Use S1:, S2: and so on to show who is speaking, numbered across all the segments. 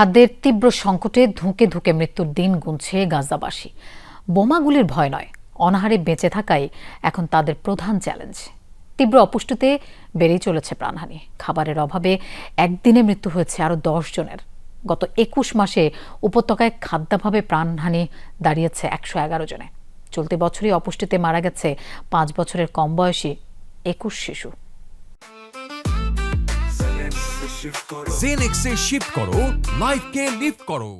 S1: খাদ্যের তীব্র সংকটে ধুঁকে ধুঁকে মৃত্যুর দিন গুনছে গাজাবাসী। বোমাগুলির ভয় নয়, অনাহারে বেঁচে থাকাই এখন তাদের প্রধান চ্যালেঞ্জ তীব্র অপুষ্টিতে বেড়েই চলেছে প্রাণহানি। খাবারের অভাবে একদিনে মৃত্যু হয়েছে আরও দশ জনের। গত একুশ মাসে উপত্যকায় খাদ্যাভাবে প্রাণহানি দাঁড়িয়েছে একশো এগারো জনে। চলতি বছরই অপুষ্টিতে মারা গেছে পাঁচ বছরের কম বয়সী একুশ শিশু।
S2: জেনেক্সে শিফট করো লাইফকে লিফট করো।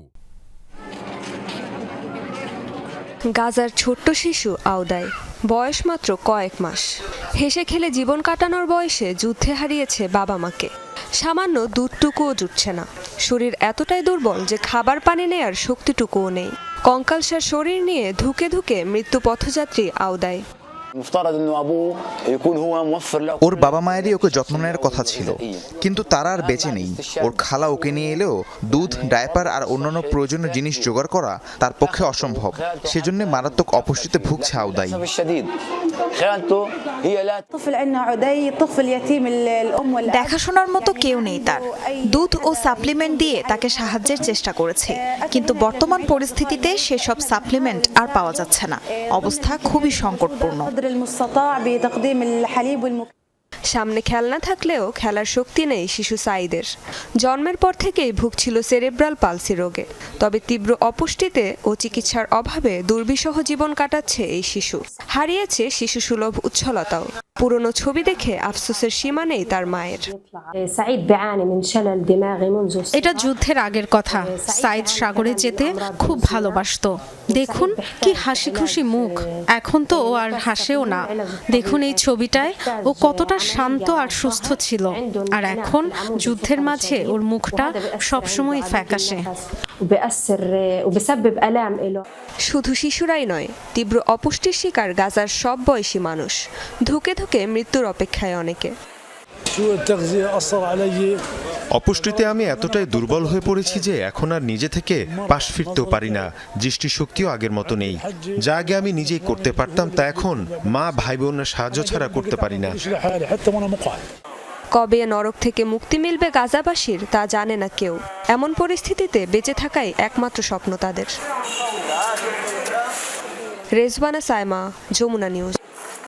S3: গাজার ছোট্ট শিশু আওদায় বয়স মাত্র কয়েক মাস। হেসে খেলে জীবন কাটানোর বয়সে যুদ্ধে হারিয়েছে বাবা মাকে। সামান্য দুধটুকুও জুটছে না। শরীর এতটাই দুর্বল যে খাবার পানি নেয়ার শক্তিটুকুও নেই। কঙ্কালসার শরীর নিয়ে ধুকে ধুকে মৃত্যু পথযাত্রী আওদায়।
S4: ওর বাবা মায়েরই ওকে যত্ন নেওয়ার কথা ছিল। কিন্তু তারা আর বেঁচে নেই। ওর খালা ওকে নিয়ে এলেও দুধ ডায়পার আর অন্যান্য প্রয়োজনীয় জিনিস জোগাড় করা তার পক্ষে অসম্ভব। সেজন্য মারাত্মক অপুষ্টিতে ভুগছে আউদাই।
S5: দেখাশোনার মতো কেউ নেই তার। দুধ ও সাপ্লিমেন্ট দিয়ে তাকে সাহায্যের চেষ্টা করেছে। কিন্তু বর্তমান পরিস্থিতিতে সেসব সাপ্লিমেন্ট আর পাওয়া যাচ্ছে না। অবস্থা খুবই সংকটপূর্ণ।
S6: قدر المستطاع بتقديم الحليب والمكملات
S3: সামনে খেলনা থাকলেও খেলার শক্তি নেই শিশু সাইদের জন্মের পর থেকেই ভুগছিল সেরেব্রাল পালসি রোগে তবে তীব্র অপুষ্টিতে ও চিকিৎসার অভাবে দুর্বিষহ জীবন কাটাচ্ছে এই শিশু হারিয়েছে শিশু সুলভ উচ্ছলতাও পুরনো ছবি দেখে আফসোসের সীমা নেই তার মায়ের।
S7: এটা যুদ্ধের আগের কথা। সাইদ সাগরে যেতে খুব ভালোবাসত। দেখুন কি হাসি খুশি মুখ। এখন তো ও আর হাসেও না। দেখুন এই ছবিটায় ও কতটা শান্ত আর সুস্থ ছিল। আর এখন যুদ্ধের মাঝে ওর মুখটা সবসময় ফ্যাকাশে।
S3: শুধু শিশুরাই নয় তীব্র অপুষ্টির শিকার গাজার সব বয়সী মানুষ। ধুকে ধুকে মৃত্যুর অপেক্ষায় অনেকে।
S8: অপুষ্টিতে আমি এতটাই দুর্বল হয়ে পড়েছি যে এখন আর নিজে থেকে পাশ ফিরতেও পারি না। দৃষ্টিশক্তিও আগের মতো নেই। যা আগে আমি নিজেই করতে পারতাম তা এখন মা ভাই বোনের সাহায্য ছাড়া করতে পারি না।
S3: কবে নরক থেকে মুক্তি মিলবে গাজাবাসীর তা জানে না কেউ। এমন পরিস্থিতিতে বেঁচে থাকাই একমাত্র স্বপ্ন তাদের। રેઝવાના સાયમા જોમુના ન્યૂઝ.